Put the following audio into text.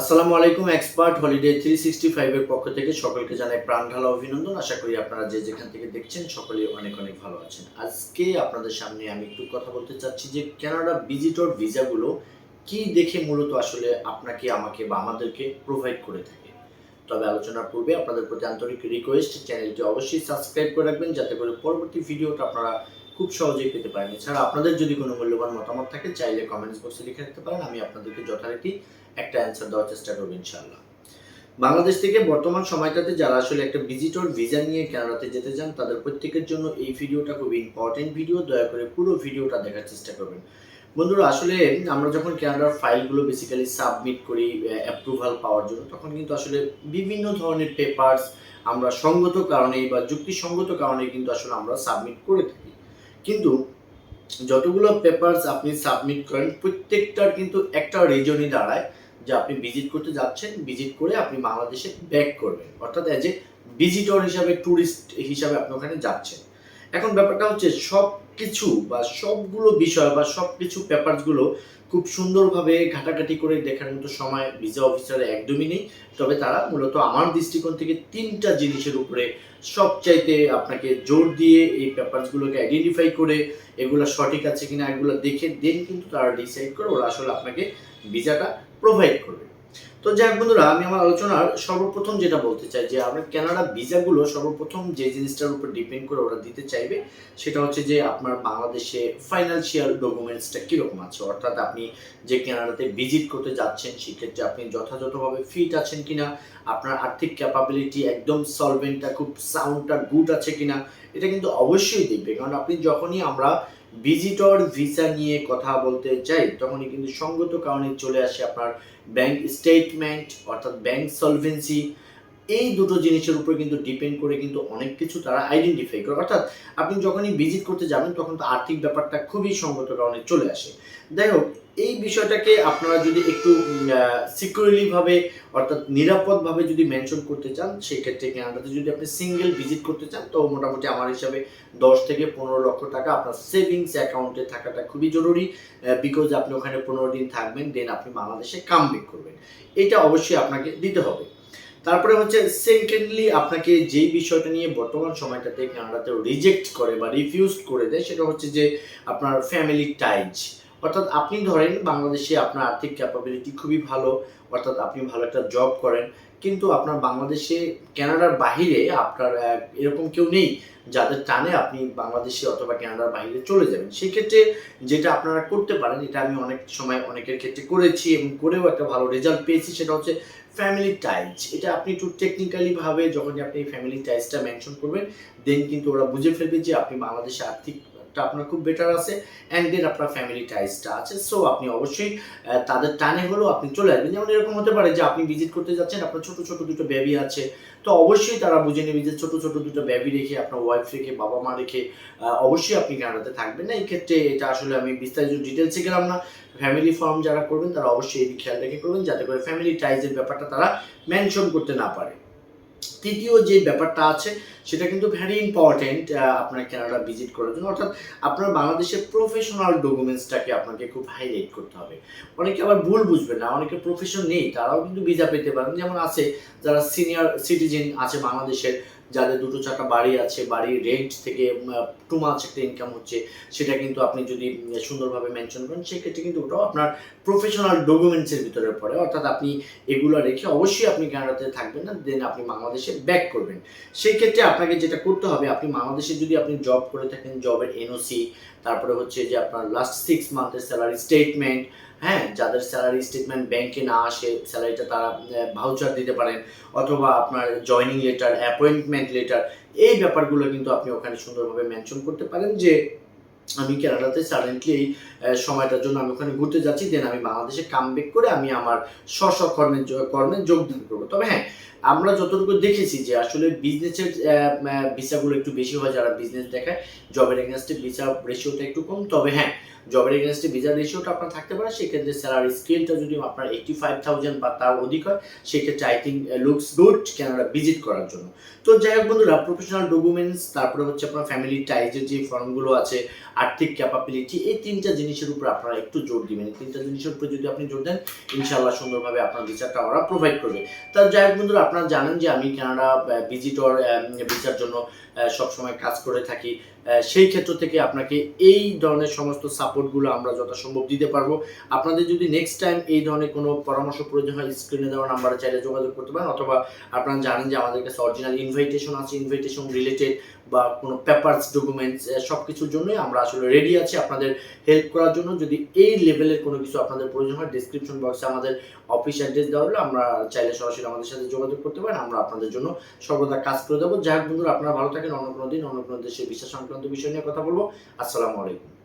আসসালামু আলাইকুম, expert holiday three sixty ফাইভের পক্ষ থেকে সকলকে জানাই প্রাণ ঢালা অভিনন্দন। আশা করি আপনারা যে যেখান থেকে দেখছেন সকলেই অনেক অনেক ভালো আছেন। আজকে আপনাদের সামনে আমি একটু কথা বলতে চাচ্ছি যে কানাডা ভিজিটর ভিসাগুলো কি দেখে মূলত আসলে আপনাকে, আমাকে বা আমাদেরকে প্রোভাইড করে থাকে? তবে আলোচনার পূর্বে আপনাদের প্রতি আন্তরিক রিকোয়েস্ট চ্যানেলটি অবশ্যই সাবস্ক্রাইব করে রাখবেন, যাতে করে পরবর্তী ভিডিওটা আপনারা খুব সহজেই পেতে পারেন। এছাড়া আপনাদের যদি কোনো মূল্যবান মতামত থাকে, চাইলে কমেন্টস বক্সে লিখে রাখতে পারেন। আমি আপনাদেরকে যথারীতি একটা অ্যান্সার দেওয়ার চেষ্টা করব ইনশাআল্লাহ। বাংলাদেশ থেকে বর্তমান সময়টাতে যারা আসলে একটা ভিজিটর ভিসা নিয়ে কানাডাতে যেতে চান, তাদের প্রত্যেকের জন্য এই ভিডিওটা খুবই ইম্পর্টেন্ট ভিডিও দয়া করে পুরো ভিডিওটা দেখার চেষ্টা করবেন। বন্ধুরা, আসলে আমরা যখন কানাডার ফাইলগুলো বেসিক্যালি সাবমিট করি অ্যাপ্রুভাল পাওয়ার জন্য, তখন কিন্তু আসলে বিভিন্ন ধরনের পেপারস আমরা সঙ্গত কারণে বা যুক্তিসঙ্গত কারণে কিন্তু আসলে আমরা সাবমিট করে থাকি। কিন্তু যতগুলো পেপারস আপনি সাবমিট করেন, প্রত্যেকটার কিন্তু একটা রিজনই দাঁড়ায় যে আপনি ভিজিট করতে যাচ্ছেন ভিজিট করে আপনি বাংলাদেশে ব্যাক করবেন। অর্থাৎ অ্যাজ এ ভিজিটর হিসাবে ট্যুরিস্ট হিসাবে আপনি ওখানে যাচ্ছেন। এখন ব্যাপারটা হচ্ছে সব কিছু বা সবগুলো বিষয় বা সব কিছু পেপারসগুলো খুব সুন্দরভাবে ঘাটাঘাটি করে দেখার মতো সময় ভিসা অফিসারে একদমই নেই। তবে তারা মূলত আমার দৃষ্টিকোণ থেকে তিনটা জিনিসের উপরে সবচাইতে আপনাকে জোর দিয়ে এই পেপারসগুলোকে আইডেন্টিফাই করে এগুলো সঠিক আছে কিনা এগুলো দেখে দেন কিন্তু তারা ডিসাইড করে ওরা আসলে আপনাকে ভিসাটা প্রোভাইড করবে। তো যাই বন্ধুরা, আমি আমার আলোচনার সর্বপ্রথম যেটা বলতে চাই, যে আমরা কানাডা ভিসাগুলো সর্বপ্রথম যে জিনিসটার উপর ডিপেন্ড করে ওরা দিতে চাইবে, সেটা হচ্ছে যে আপনার বাংলাদেশে ফাইন্যান্সিয়াল ডকুমেন্টসটা কীরকম আছে? অর্থাৎ আপনি যে কানাডাতে ভিজিট করতে যাচ্ছেন, সেক্ষেত্রে আপনি যথাযথভাবে ফিট আছেন কিনা, আপনার আর্থিক ক্যাপাবিলিটি একদম সলভেন্টটা খুব সাউন্ডটা গুড আছে কিনা, এটা কিন্তু অবশ্যই দেখবে। কারণ আপনি যখনই আমরা ভিজিটর ভিসা নিয়ে কথা বলতে চাই তখনই কিন্তু সঙ্গত কারণে চলে আসে আপনার ব্যাংক স্টেটমেন্ট অর্থাৎ ব্যাংক সলভেন্সি এই দুটো জিনিসের উপর কিন্তু ডিপেন্ড করে কিন্তু অনেক কিছু তারা আইডেন্টিফাই করে। অর্থাৎ আপনি যখনই ভিজিট করতে যাবেন, তখন তো আর্থিক ব্যাপারটা খুবই সঙ্গত কারণে চলে আসে। যাই হোক, এই বিষয়টাকে আপনারা যদি একটু সিকিউরলিভাবে অর্থাৎ নিরাপদভাবে যদি মেনশন করতে চান, সেক্ষেত্রে কানাডাতে যদি আপনি সিঙ্গেল ভিজিট করতে চান, তো মোটামুটি আমার হিসাবে দশ থেকে পনেরো লক্ষ টাকা আপনার সেভিংস অ্যাকাউন্টে থাকাটা খুবই জরুরি বিকজ আপনি ওখানে পনেরো দিন থাকবেন দেন আপনি বাংলাদেশে কাম করবেন। এটা অবশ্যই আপনাকে দিতে হবে। তারপরে হচ্ছে সেকেন্ডলি আপনাকে যেই বিষয়টা নিয়ে বর্তমান সময়টাতে কানাডাতে রিজেক্ট করে বা রিফিউজ করে দেয়, সেটা হচ্ছে যে আপনার ফ্যামিলি টাইজ অর্থাৎ আপনি ধরেন বাংলাদেশে আপনার আর্থিক ক্যাপাবিলিটি খুবই ভালো, অর্থাৎ আপনি ভালো একটা জব করেন, কিন্তু আপনার বাংলাদেশে কানাডার বাহিরে আপনার এরকম কেউ নেই যাদের টানে আপনি বাংলাদেশে অথবা কানাডার বাহিরে চলে যাবেন। সেক্ষেত্রে যেটা আপনারা করতে পারেন, এটা আমি অনেক সময় অনেকের ক্ষেত্রে করেছি এবং করেও একটা ভালো রেজাল্ট পেয়েছি, সেটা হচ্ছে ফ্যামিলি টাইজ এটা আপনি একটু টেকনিক্যালি ভাবে যখন আপনি ফ্যামিলি টাইজটা মেনশন করবেন দেন কিন্তু ওরা বুঝে ফেলবে যে আপনি বাংলাদেশে আর্থিকটা আপনার খুব বেটার আছে অ্যান্ড দেন আপনার ফ্যামিলি টাইজটা আছে। সো আপনি অবশ্যই তাদের টানে হলেও আপনি চলে আসবেন। যেমন এরকম হতে পারে যে আপনি ভিজিট করতে যাচ্ছেন, আপনার ছোট ছোট দুটো বেবি আছে। তো অবশ্যই তারা বুঝে নেবে যে ছোট ছোট দুটো বেবি রেখে, আপনার ওয়াইফ রেখে, বাবা মা রেখে অবশ্যই আপনি কানাডাতে থাকবেন না। এই ক্ষেত্রে এটা আসলে আমি বিস্তারিত ডিটেলসে গেলাম না। ফ্যামিলি ফর্ম যারা করবেন, তারা অবশ্যই এই খেয়াল রেখে করবেন, যাতে করে ফ্যামিলি টাইজের ব্যাপারটা তারা মেনশন করতে না পারে। তৃতীয় যে ব্যাপারটা আছে, সেটা কিন্তু ভ্যারি ইম্পর্টেন্ট আপনার ক্যানাডা ভিজিট করার জন্য। অর্থাৎ আপনার বাংলাদেশের প্রফেশনাল ডকুমেন্টসটাকে আপনাকে খুব হাইলাইট করতে হবে। অনেকে আবার ভুল বুঝবে না, অনেকে প্রফেশন নেই, তারাও কিন্তু ভিজা পেতে পারেন। যেমন আছে যারা সিনিয়র সিটিজেন আছে বাংলাদেশের যাদের দুটো চাকা বাড়ি আছে, বাড়ির রেন্ট থেকে টু মাছ একটা ইনকাম হচ্ছে, সেটা কিন্তু আপনি যদি সুন্দরভাবে মেনশন করেন, সেক্ষেত্রে কিন্তু ওটাও আপনার প্রফেশনাল ডকুমেন্টসের ভিতরে পড়ে। অর্থাৎ আপনি এগুলো রেখে অবশ্যই আপনি কানাডাতে থাকবেন না দেন আপনি বাংলাদেশে ব্যাক করবেন। সেই ক্ষেত্রে আপনাকে যেটা করতে হবে, আপনি বাংলাদেশে যদি আপনি জব করে থাকেন জবের এনওসি তারপরে হচ্ছে যে আপনার লাস্ট সিক্স মান্থের স্যালারি স্টেটমেন্ট হ্যাঁ যাদের স্যালারি স্টেটমেন্ট ব্যাংকে না আসে স্যালারিটা তারা ভাউচার দিতে পারেন অথবা আপনার জয়নিং লেটার অ্যাপয়েন্টমেন্ট লেটার এই ব্যাপারগুলো কিন্তু আপনি ওখানে সুন্দরভাবে মেনশন করতে পারেন যে আমি কানাডাতে সাডেন্টলি এই সময়টার জন্য আমি ওখানে ঘুরতে যাচ্ছি দেন আমি বাংলাদেশে কাম ব্যাক করে আমি আমার স্ব স্ব কর্মে যোগদান করব। তবে হ্যাঁ আমরা যতটুকু দেখেছি যে আসলে বিজনেসের ভিসাগুলো একটু বেশি হয় যারা বিজনেস দেখায় জবের এগেনস্টে ভিসা রেশিওটা একটু কম। তবে হ্যাঁ জবের এগেনস্টে ভিসা রেশিওটা আপনার থাকতে পারে, সেক্ষেত্রে স্যালারি স্কেলটা যদি আপনার এইটি ফাইভ থাউজেন্ড বা তার অধিক হয়, সেক্ষেত্রে I think looks good Canada visit করার জন্য। তো যাই হোক বন্ধুরা প্রফেশনাল ডকুমেন্টস তারপরে হচ্ছে আপনার ফ্যামিলি টাইজের যে ফর্মগুলো আছে আর্থিক ক্যাপাবিলিটি এই তিনটা জিনিসের উপর আপনারা একটু জোর দিবেন। এই তিনটা জিনিসের উপর যদি আপনি জোর দেন, ইনশাআল্লাহ সুন্দরভাবে আপনার ভিসাটা ওরা প্রোভাইড করবে। তার যাই হোক বন্ধুরা, আপনারা জানেন যে আমি কানাডা ভিজিটর ভিসার জন্য সবসময় কাজ করে থাকি। সেই ক্ষেত্র থেকে আপনাকে এই ধরনের সমস্ত সাপোর্টগুলো আমরা যথাসম্ভব দিতে পারব। আপনাদের যদি নেক্সট টাইম এই ধরনের কোনো পরামর্শ প্রয়োজন হয় স্ক্রিনে দেওয়া নাম্বারে চাইলে যোগাযোগ করতে পারেন অথবা আপনারা জানেন যে আমাদের কাছে অরিজিনাল ইনভাইটেশন আছে ইনভাইটেশন রিলেটেড বা কোনো পেপারস ডকুমেন্টস সব কিছুর জন্যই আমরা আসলে রেডি আছি আপনাদের হেল্প করার জন্য। যদি এই লেভেলের কোনো কিছু আপনাদের প্রয়োজন হয় ডিসক্রিপশন বক্সে আমাদের অফিস অ্যাড্রেস দেওয়া হলে, আমরা চাইলে সরাসরি আমাদের সাথে যোগাযোগ করতে পারেন, আমরা আপনাদের জন্য সর্বদা কাজ করে দেবো। যাই হোক বন্ধুরা, আপনারা ভালো থাকেন, অন্য কোনো দিন, অন্য কোনো দেশের বিশ্বাস সংক্রান্ত বিষয় নিয়ে কথা বলব। আসসালামু আলাইকুম।